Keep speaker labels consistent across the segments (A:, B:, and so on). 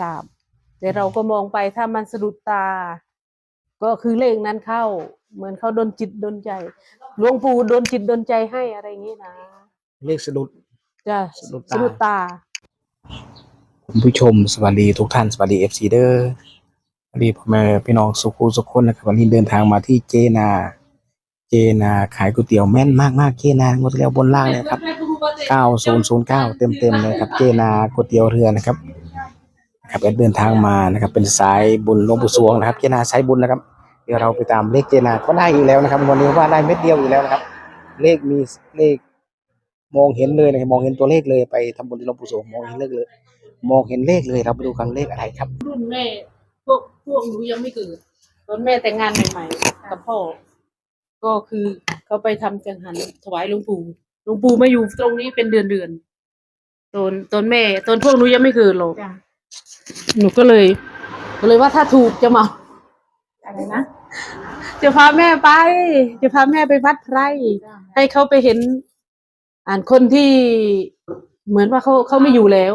A: ทราบแต่เราก็มองไปถ้ามันสะดุดตา ก็คือเลขนั้นเข้า เหมือนเขาโดนจิตโดนใจหลวงปู่โดนจิตโดนใจให้อะไรอย่างนี้นะ
B: เลขสะดุด
A: จะ
B: สะดุดตา
A: สะดุดตา
B: คุณผู้ชมสวัสดีทุกท่านสวัสดีเอฟซีเดอร์สวัสดีพ่อแม่พี่น้องสุขุสุขคนนะครับวันนี้เดินทางมาที่เจนา เจนาขายก๋วยเตี๋ยวแม่นมากมากๆเจนางวดที่แล้วบนล่างเลยครับ 9009 เต็มเต็มๆเลยครับ เจนาก๋วยเตี๋ยวเรือนะครับ นะครับเดินทางมานะครับ เป็นสายบุญหลวงปู่สวงนะครับเจนาสายบุญนะครับ เดี๋ยวเราไปตามเลขเจนาก็ได้อีกแล้วนะครับ วันนี้ว่าได้เม็ดเดียวอีกแล้วนะครับ เลขมีเลขมองเห็นเลยนะครับมองเห็นตัวเลขเลยไปทำบุญที่หลวงปู่สวงมองเห็นเลขเลย มองเห็นเลขเลยเราไปดูกันเลขอะไรครับ
A: รุ่นแม่พวกพวกหนูยังไม่เกิดตอนแม่แต่งงานใหม่ๆกับพ่อ ก็คือเขาไปทำจังหันถวายหลวงปู่หลวงปู่มาอยู่ตรงนี้เป็นเดือนเดือนๆตอนตอนแม่ ตอนพวกหนูยังไม่เกิดหรอก
C: จ้ะ
A: หนูก็เลย ก็เลยว่าถ้าถูกจะมา
C: อะไรนะ
A: จะพาแม่ไป จะพาแม่ไปวัดไพร
C: จ้ะ
A: ให้เขาไปเห็น อ่านคนที่เหมือนว่าเขาเขาไม่อยู่แล้ว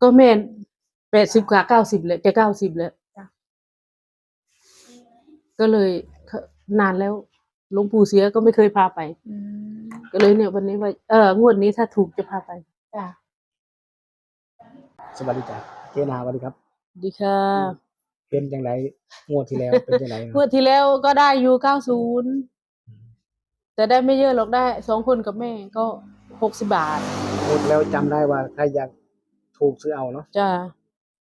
A: ก็แม่แปดสิบกว่าเก้าสิบเลยจะเก้าสิบแล้วก็เลยเขานานแล้วหลวงปู่เสียก็ไม่เคยพาไป
C: อืม
A: ก็เลยเนี่ยวันนี้ว่าเอองวดนี้ถ้าถูกจะพาไป
C: จ้ะ
B: สวัสดีจ้ะเจนาสวัสดีครับ
A: ดีค่ะ
B: เป็นจังไรงวดที่แล้วเป็นจังไรง
A: วดที่แล้วก็ได้อยู่เก้าศูนย์แต่ได้ไม่เยอะหรอกได้สองคนกับแม่ก็หกสิบบาท
B: งวดแล้วจำได้ว่าใครอยากถูกซื้อเอาเนาะ
A: จ้า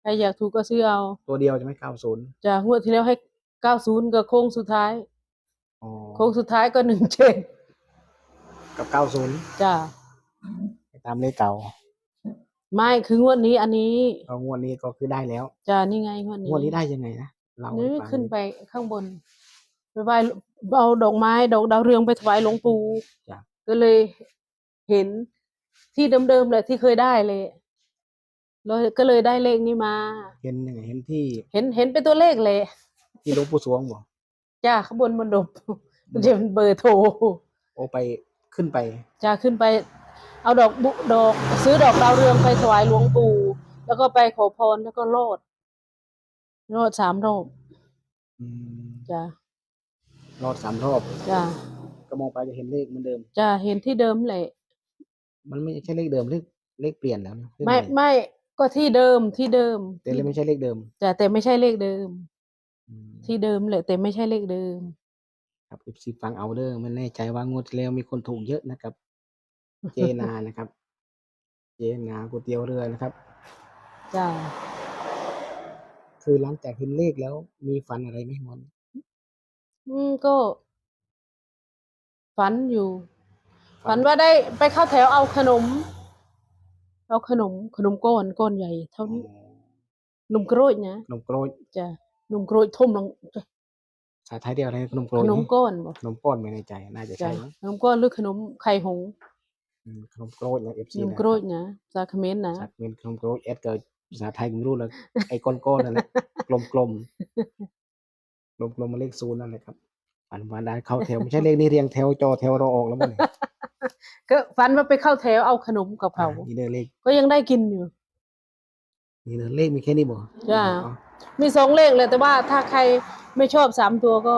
A: ใครอยากถูกก็ซื้อเอา
B: ตัวเดียวจะไม่เก้าศูนย์
A: จ้างวดที่แล้วให้เก้าศูนย์กับโค้งสุดท้าย
B: อ๋อ
A: โค้งสุดท้ายก็หนึ่งเจ็ด
B: กับเก้าศูนย์
A: จ้า
B: ตามเลขเก่า
A: ไม่คืองวดนี้อันนี้
B: ก็งวดนี้ก็คือได้แล้ว
A: จ้านี่ไงงวดนี้
B: งวดนี้ได้ยังไงนะเราให้
A: นี่
B: ฟัง
A: ขึ้นไปข้างบนไปไหว้เอาดอกไม้ดอกดาวเรืองไปถวายหลวงปู่
B: จ้ะ
A: ก็เลยเห็นที่เดิมๆเลยที่เคยได้เลยแล้วก็เลยได้เลขนี้มา
B: เห็นยังไงเห็นที่
A: เห็นเห็นเป็นตัวเลขเลย
B: ที่หลวงปู่สวงบอก
A: จ้าข้างบนบนดบมันจะเป็นเบอร์โทร
B: โอไปขึ้นไป
A: จ้าขึ้นไป เอาดอกบุดอก ซื้อดอกดาวเรืองไปถวายหลวงปู่ แล้วก็ไปขอพรแล้วก็โลด โลดสามรอบ
B: อืม
A: จ้าร
B: อดสามรอบ
A: จ้า
B: ก็มองไปจะเห็นเลขเหมือนเดิม
A: จ้าเห็นที่เดิมแหละ
B: มันไม่ใช่เลขเดิมเลขเลขเปลี่ยนแล้วนะเลข
A: ไม่
B: ให
A: ไม่ก็ที่เดิมที่เดิม
B: แต่เลขไม่ใช่เลขเดิม
A: จ้ะแต่ไม่ใช่เลขเดิม
B: อืม
A: ที่เดิมแหละแต่ไม่ใช่เลขเดิม
B: ครับอีซีฟังเอาเด้อไม่แน่ใจว่างวดที่แล้วมีคนถูกเยอะนะครับ เจนานะครับ เจนาก๋วยเตี๋ยวเรือนะครับ
A: จ้ะ
B: คือหลังจากเห็นเลขแล้วมีฝันอะไรไหมมอน
A: อืมก็ ฝันอยู่ ฝันว่าได้ไปเข้าแถวเอาขนม เอาขนม ขนมก้อนก้อนใหญ่ เท่านี้นมกรวยนะ
B: ขนมโกรย
A: จ้ะนมกรวยทุ่มลงจ้ะ
B: ภาษาไทยเดียวอะไรขนมโกร
A: ข
B: ย
A: นมก้อนบ่
B: ขนมก้อนไม่ในใจ น่าจะ
A: จ้ะ
B: ใช่มั้ง
A: ขนมก้อนหรือขนมไข่หง ส์
B: อืมขนมโกรยนะเอฟ
A: ข
B: ซี
A: นมกรวยนะซาคเขมนนะ
B: สักเป็นขนมโกรยเอสเกิดภาษาไทยไม่รู้เลยไอ้ก้อนๆนั่นแหละกลมๆกลมๆกลมๆมาเลขศูนย์นั่นแหละครับฝันวันได้เข้าแถวไม่ใช่เลขนี้เรียงแถวจอแถวเราออกแล้วมั้งเนี่ย
A: ก็ฝันว่าไปเข้าแถวเอาขนมกับเขา
B: อ่านี่เดินเลข
A: ก็ยังได้กินอยู่
B: นี่เดินเลขมีแค่นี้บ่
A: จ้ะ
B: อ๋อ
A: มีสองเลขเลยแต่ว่าถ้าใครไม่ชอบสามตัวก็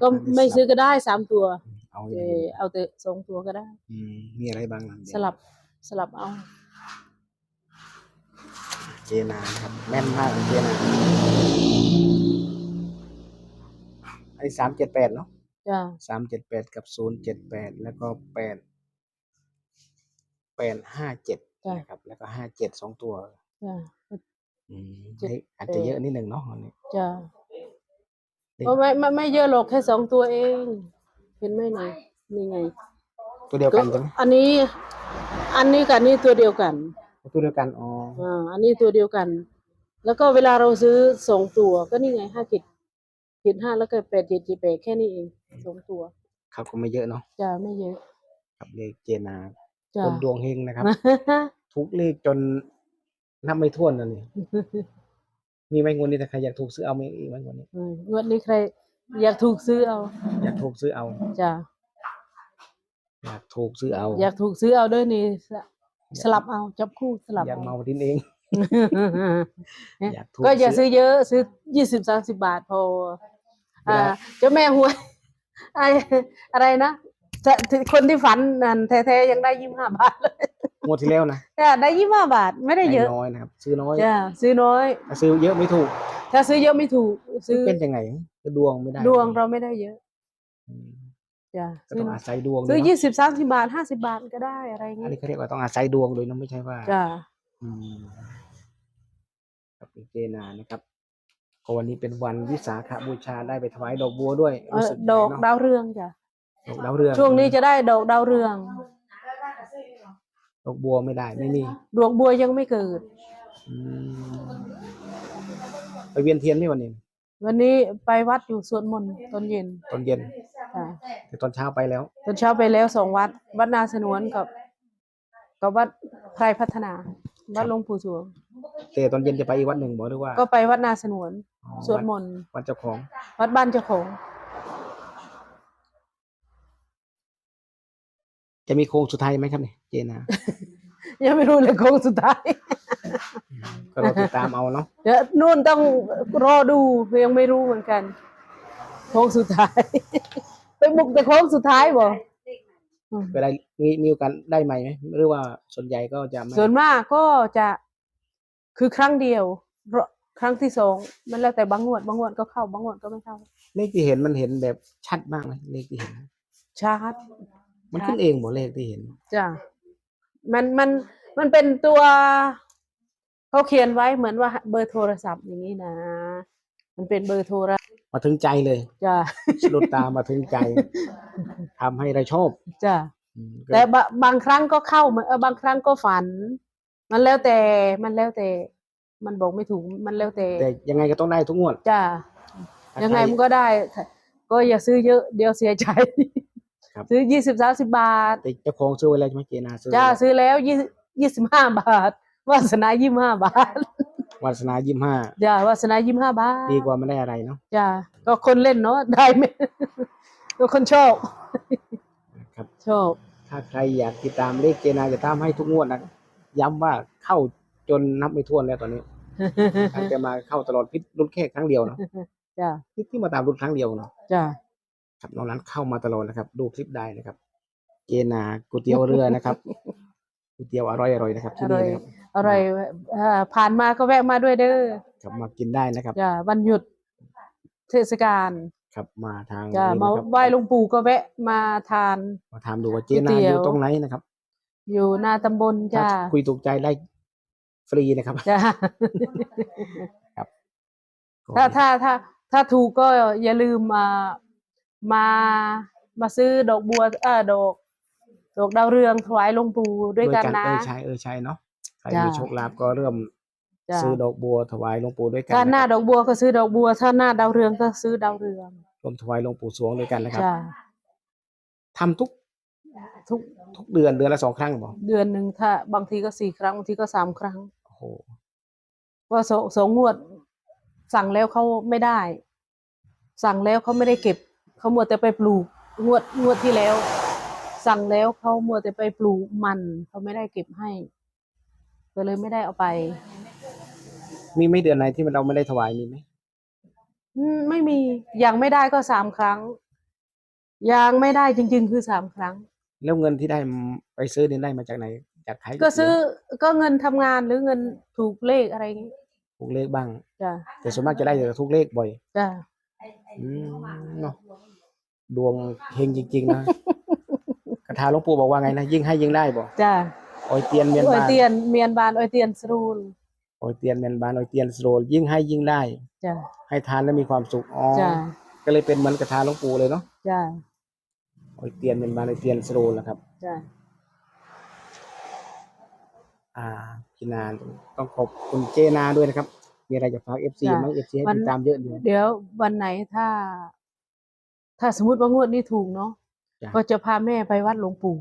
A: ก็ไม่ซื้อก็ได้สามตัว
B: เอาอ
A: เอย่างอ
B: นี้
A: เอาแต่สองตัวก็ได้
B: อืมมีอะไรบ้างล่ะเดี๋ยว
A: สลับสลับเอา
B: เจนานะครับ แม่นมากเลยเจนาไอ้สามเจ็ดแปดเนาะ
A: จ้า
B: สามเจ็ดแปดกับศูนย์เจ็ดแปดแล้วก็แปดแปดห้าเจ็ดนะครับ แล้วก็ห้าเจ็ดสองตัว
A: จ้า
B: อืม
A: เจ็ด
B: เลขอาจจะเยอะนิดหนึ่งเนาะอันนี้
A: จ้า
B: เลข
A: เพราะไม่ไม่ไม่เยอะหรอกแค่สองตัวเอง เห็นไหมไหนนี่ไง
B: ตัวเดียวกันใช่ไหม
A: อันนี้ อันนี้กับอันนี้ตัวเดียวกัน
B: ตัวเดียวกันอ๋อ
A: อ่าอันนี้ตัวเดียวกัน แล้วก็เวลาเราซื้อสองตัวก็นี่ไงห้าเจ็ดเจ็ดห้าแล้วก็แปดเจ็ดเจ็ดแปดแค่นี้เองสองตัว
B: ครับก็ไม่เยอะเนาะ
A: จ้าไม่เยอะ
B: ครับเลขเจนา
A: จ้า
B: คนดวงเฮงนะครับ ทุกเลขจนนับไม่ถ้วนนะนี่มีไหมงวดนี้ถ้าใครอยากถูกซื้อเอาไหมอีกไหมงวดนี้
A: อืมงวดนี้ใคร อยากถูกซื้อเอา
B: อยากถูกซื้อเอา
A: จ้า
B: อยากถูกซื้อเอา
A: อยากถูกซื้อเอาเด้วยนี่สลับเอา จับคู่สลับ
B: อยาก
A: เอา
B: เมาดินเอง อยากถูก
A: ก็อย่า
B: ซื้
A: ซื้
B: อ
A: อเยอะ ซื้อยี่สิบสามสิบาทพอ
B: เวลา
A: อ่า เจ้าแม่หวยไออะไรนะแต่คนที่ฝันนั่นแท้ๆยังได้ยี่สิบห้าบาทเลย
B: งวดที่แล้วนะ
A: จ้ะได้ยี่สิบห้าบาทไม่ได้เยอะ
B: น้อยนะครับ ซื้อน้อย
A: จ้ะซื้อน้อย
B: ถ้าซื้อเยอะไม่ถูก
A: ถ้าซื้อเยอะไม่ถูก ซื้อ
B: เป็นยังไง ก็ดวงไม่ได้
A: ดวงเราไม่ได้เยอะ
B: อืม
A: จ้ะ
B: ก็
A: ซื้อ
B: ต้อง
A: น้อย
B: อาศัยดวง
A: ซื้อ
B: ด้วยเนอะ
A: ยี่สิบสามสิบาทห้าสิบาทก็ได้อะไรอย่าง
B: อัน
A: งี้
B: นี้เขาเรียกว่าต้องอาศัยดวงเลยนะไม่ใช่ว่า
A: จ้ะ
B: อืมครับเป็นเจนานะครับก็วันนี้เป็นวันวิสาขบูชาได้ไปถวายดอกบัวด้วย
A: เอ่
B: รู้
A: อ
B: สึก
A: ดอก
B: ยังไง
A: ดา
B: เนาะ
A: วเรืองจ้ะ
B: ดอกดาวเรือง
A: ช่วงนี้จะได้ดอกดาวเรือง
B: ดอกบัวไม่ได้ไม่มี
A: ดวงบัวยังไม่เกิด
B: อืมไปเวียนเทียนนี่วันนี้
A: วันนี้ไปวัดอยู่สวดมนต์ตอนเย็น
B: ตอนเย็น
A: ค่ะ
B: แต่ตอนเช้าไปแล้ว
A: ตอนเช้าไปแล้วสองวัด วัดนาสนวนกับกับวัดไพรพัฒนา วัดหลวงปู่สวง
B: แต่ตอนเย็นจะไปอีกวัดหนึ่งบอกหรือว่า
A: ก็ไปวัดนาสนวน
B: อ๋อ
A: สวดมนต์
B: วัดเจ้าของ
A: วัดบ้านเจ้าของ
B: จะมีโค้งสุดท้ายไหมครับเนี่ยเจนา
A: ยังไม่รู้เลยโค้งสุดท้าย
B: ก็เราติดตามเอาเนาะ
A: เดี๋ยวนู่นต้องรอดูยังไม่รู้เหมือนกันโค้งสุดท้าย ไปบุกแต่โค้งสุดท้ายบ่อืม
B: ไปได้มีมีโอกาสได้ใหม่ไหมหรือว่าส่วนใหญ่ก็จะไม่
A: ส่วนมากก็จะคือครั้งเดียวรครั้งที่สองมันแล้วแต่บางงวดบางงวดก็เข้าบางงวดก็ไม่เข้า
B: เลขที่เห็นมันเห็นแบบชัดมากเลยเลขที่เห็น
A: ชาร์จ
B: มันขึ้นเองหมดเลขที่เห็น
A: จ้ะมันมันมันเป็นตัว เขาเขียนไว้เหมือนว่าเบอร์โทรศัพท์อย่างนี้นะ มันเป็นเบอร์โทร
B: มาถึงใจเลย
A: จ้ะ
B: สะดุดตามาถึงใจทำให้เราชอบ
A: จ้ะ
B: อืมก็
A: แต่บะบางครั้งก็เข้าเหมือนเออบางครั้งก็ฝัน มันแล้วแต่มันแล้วแต่ มันบอกไม่ถูกมันแล้วแต่
B: แต่ยังไงก็ต้องได้ทุกงวด
A: จ้ะ
B: ถ้า
A: ยังไง
B: ใคร
A: มันก็ได้ค่ะก็อย่าซื้อเยอะเดี๋ยวเสียใจ
B: ครับ
A: ซื้อยี่สิบสามสิบบาท
B: แต่เจ้าของซื้อไว้แล้วใช่ไหมเจนาซื้อ
A: จ้า
B: ไว้แล้ว
A: ซื้อแล้วยี่ยี่สิบห้าบาท วาสนายี่ห้าบาท
B: วาสนายี่ห้า
A: จ้าวาสนายี่ห้าบาท
B: ดีกว่าไม่ได้อะไรเนาะ
A: จ้าก็คนเล่นเนาะได้ไหมก็คนชอบ
B: ครับ
A: ชอบ
B: ถ้าใครอยากติดตามเลขเจนาจะตามให้ทุกงวดนะย้ำว่าเข้าจนนับไม่ถ้วนแล้วตอนนี้ตั้งแต่มาเข้าตลอดพิษรุ่นแค่ครั้งเดียวเนาะ
A: จ้า
B: ที่ที่มาตามรุ่นครั้งเดียวเนาะ
A: จ้า
B: ครับนอกนั้นเข้ามาตลอดนะครับ ดูคลิปได้นะครับ เจนาก๋วยเตี๋ยวเรือนะครับ ก๋วยเตี๋ยวอร่อยอร่อยนะครับ
A: อ
B: ที่
A: ร่
B: นี่
A: อย
B: นะครับ
A: อร่อยเอ่อผ่านมาก็แวะมาด้วยเด้อ
B: ครับมากินได้นะครับ
A: จ้าวันหยุดเทศกาล
B: ครับมาทาง
A: จ้า
B: นี้
A: มา
B: นะครับ
A: ไหว้หลวงปู่ก็แวะมาทาน
B: มาถามดูว่าเจ
A: ก๋วย
B: นา
A: เตี๋
B: อ
A: ยว
B: ยู่ตรงไหนนะครับ
A: อยู่หนาตำบล
B: ถ้า
A: จ้า
B: คุยถูกใจได้ฟรีนะครับ
A: จ้า
B: ก็
A: ถ้าถ้าถ้าถ้าถูกก็อย่าลืมมามามาซื้อดอกบัวเออดอก ดอกดาวเรืองถวายหลวงปู่ด้วยกันนะ
B: เออใช่เออใช่เนาะใคร
A: จ้ามี
B: มีโชคลาภก็เริ่ม
A: จ้ะ
B: ซื้อดอกบัวถวายหลวงปู่ด้วยกัน
A: ถ้าหน้า
B: นะครับ
A: ดอกบัวก็ซื้อดอกบัว ถ้าหน้าดาวเรืองก็ซื้อดาวเรือง
B: รวมถวายหลวงปู่สวงด้วยกันนะครับ
A: จ้า
B: ทำทุก
A: ทุก
B: ทุกเดือนเดือนละสองครั้งบอก
A: เดือนหนึ่งถ้า บางทีก็สี่ครั้งบางทีก็สามครั้ง
B: โอ้โห
A: ว่าสองสองงวด สั่งแล้วเขาไม่ได้ สั่งแล้วเขาไม่ได้เก็บเขามัวแต่ไปปลูกงวดงวดที่แล้ว สั่งแล้วเขามัวแต่ไปปลูกมันเขาไม่ได้เก็บให้ ก็เลยไม่ได้เอาไป
B: มีไหม่เดือนไหนที่มันเราไม่ได้ถวายมีไหม
A: อืมไม่มียังไม่ได้ก็สามครั้งยังไม่ได้จริง ๆ คือสามครั้ง
B: แล้วเงินที่ได้ไปซื้อนี่ได้มาจากไหน จากใคร
A: ก็ซื้อก็เงินทำงานหรือเงินถูกเลขอะไรอย่างงี้
B: ถูกเลขบ้าง
A: จ้ะ
B: แต่ส่วนมากจะได้แต่ทุกเลขบ่อย
A: จ้ะ
B: อืมเนาะดวงเฮงจริงๆนะ คาถาหลวงปู่บอกว่าไงนะยิ่งให้ยิ่งได้บอก
A: จ้ะ
B: ออยเตียนเมียน
A: ออย
B: บาน
A: เตียนเมียนบานออยเตียนสรูล
B: ออยเตียนเมียนบานออยเตียนสโรลยิ่งให้ยิ่งได้
A: จ้ะ
B: ให้ทานแล้วมีความสุขอ๋อ
A: จ้ะ
B: ก็เลยเป็นเหมือนคาถาหลวงปู่เลยเนาะ
A: จ้ะ
B: ออยเตียนเมียนบานออยเตียนสโรลนะครับ
A: จ้ะ
B: อ่าพี่นานต้องขอบคุณเจนาด้วยนะครับ มีอะไรจะฝากเอฟซีไหมเอฟซีให้ติดตามเยอะอยู่
A: เดี๋ยววันไหนถ้า ถ้าสมมติว่างวดนี้ถูกเนาะ
B: จ้ะ
A: ก็จะพาแม่ไปวัดหลวงปู่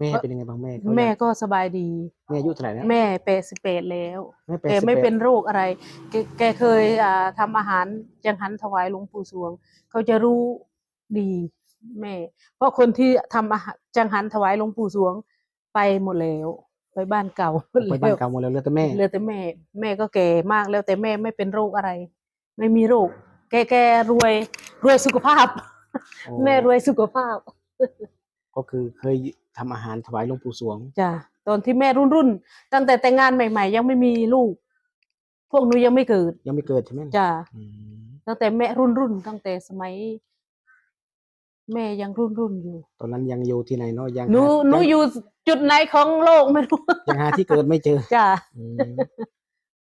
B: แม่เป็นยังไงบ้างแม่เขา
A: แม่
B: อยาก
A: ก็สบายดี
B: แม่อายุเท่าไหร่นะ
A: แม่เปดสิบเปดแล้ว
B: แม่
A: แกไม่
B: 81
A: เป็นโรคอะไร แกแกเคยอ่าทำอาหารจังหันถวายหลวงปู่สวง เขาจะรู้ดีแม่ เพราะคนที่ทำอาหารจังหันถวายหลวงปู่สวงไปหมดแล้ว ไปบ้านเก่า
B: ไปบ้านเก่าหมดแล้วเหลือแต่แม่
A: เหลือแต่แม่ แม่ก็แก่มากแล้วแต่แม่ไม่เป็นโรคอะไร ไม่มีโรค แกแกรวยรวยสุขภาพ
B: โอ้
A: แม่รวยสุขภาพ
B: ก็คือเคยทำอาหารถวายหลวงปู่สวง
A: จ้ะตอนที่แม่รุ่นรุ่นๆตั้งแต่แต่งงานใหม่ ๆ ยังไม่มีลูก พวกหนูยังไม่เกิด
B: ยังไม่เกิดใช่ไหม
A: จ้ะ
B: อืม
A: ตั้งแต่แม่รุ่นรุ่นๆตั้งแต่สมัย แม่ยังรุ่นรุ่นๆอยู่
B: ตอนนั้นยังอยู่ที่ไหนเนาะยัง
A: หนูาหนู
B: ง
A: อยู่จุดไหนของโลกไม่รู้
B: ยังหาที่เกิดไม่เจอ
A: จ้ะ
B: อืม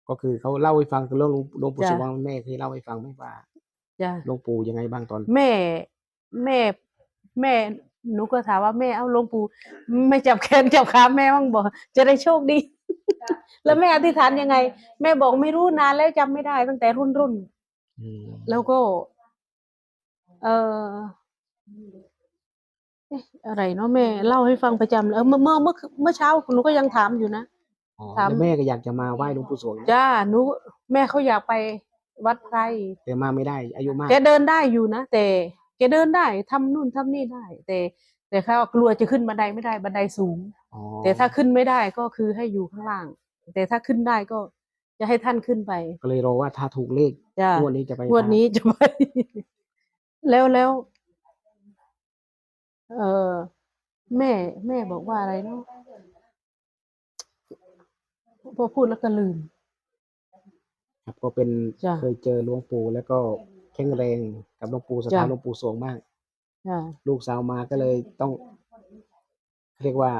B: ก็คือเขาเล่าให้ฟังเรื่องหลวงปู่
A: จ้ะ
B: สวงแม่เคยเล่าให้ฟังไหมว่า
A: จ้ะ
B: หลวงปู่ยังไงบ้างตอน
A: แม่ แม่ แม่หนูก็ถามว่าแม่เอาหลวงปู่ไม่จับแขนจับขาแม่บ้างบอก จะได้โชคดี แล้วแม่อธิษฐานยังไง แม่บอกไม่รู้นานแล้วจำไม่ได้ตั้งแต่รุ่นรุ่น
B: อืม
A: ๆแล้วก็ เออเอ๊ะอะไรเนาะแม่เล่าให้ฟังประจำเลยเออเมื่อเมื่อเมื่อเมื่อเช้าหนูก็ยังถามอยู่นะ
B: อ๋อ
A: ถาม
B: แล้วแม่ก็อยากจะมาไหว้หลวงปู่สวงนะ
A: จ้าหนูแม่เขาอยากไป วัดไพร
B: แต่มาไม่ได้ อายุมาก
A: แกเดินได้อยู่นะแต่แกเดินได้ทำนู่นทำนี่ได้ แต่ แต่เขากลัวจะขึ้นบันไดไม่ได้บันไดสูง
B: อ๋อ
A: แต่ถ้าขึ้นไม่ได้ก็คือให้อยู่ข้างล่าง แต่ถ้าขึ้นได้ก็จะให้ท่านขึ้นไป
B: ก็เลยรอว่าถ้าถูกเลข
A: จ้าง
B: วดนี้จะไป
A: งวดนี้จะไป แล้วแล้วเออแม่ แม่บอกว่าอะไรเนาะพอพูดแล้วก็ลืม
B: ครับก็เป็น
A: จ้ะ
B: เคยเจอหลวงปู่แล้วก็แข็งแรงกับหลวงปู่สถาน
A: จ้ะ
B: หลวงปู่สวงมาก
A: จ้า
B: ลูกสาวมาก็เลยต้องเรียกว่า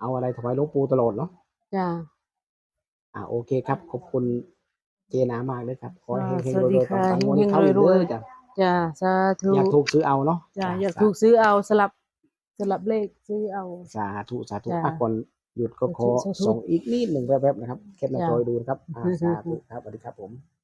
B: เอาอะไรถวายหลวงปู่ตลอดเนาะ
A: จ้า
B: อ่าโอเคครับ ขอบคุณเจนามากเลยครับ ขอให้
A: อ่า
B: เฮง
A: ส
B: ๆ
A: วัสดี
B: รวยๆ
A: ค่ะ
B: ปังๆวัน
A: เฮ
B: นี้
A: งๆ
B: เข้าอีก
A: รวย
B: เล
A: ๆ
B: ยจ้ะ
A: จ้าสาธุ
B: อยากถูกซื้อเอาเนาะ
A: จ้า
B: จ้ะ
A: อยาก
B: สา
A: ถูกซื้อเอาสลับสลับเลขซื้อเอา
B: สาธุสาธุ
A: จ้ะ
B: อะก่อน หยุดก็ขอ
A: สาธุ
B: ส่งอีกนิดหนึ่งแวบๆนะครับแคปหน้า
A: จ้ะ
B: จอยดูนะครับอ่าสาธุครับสวัสดีครับผม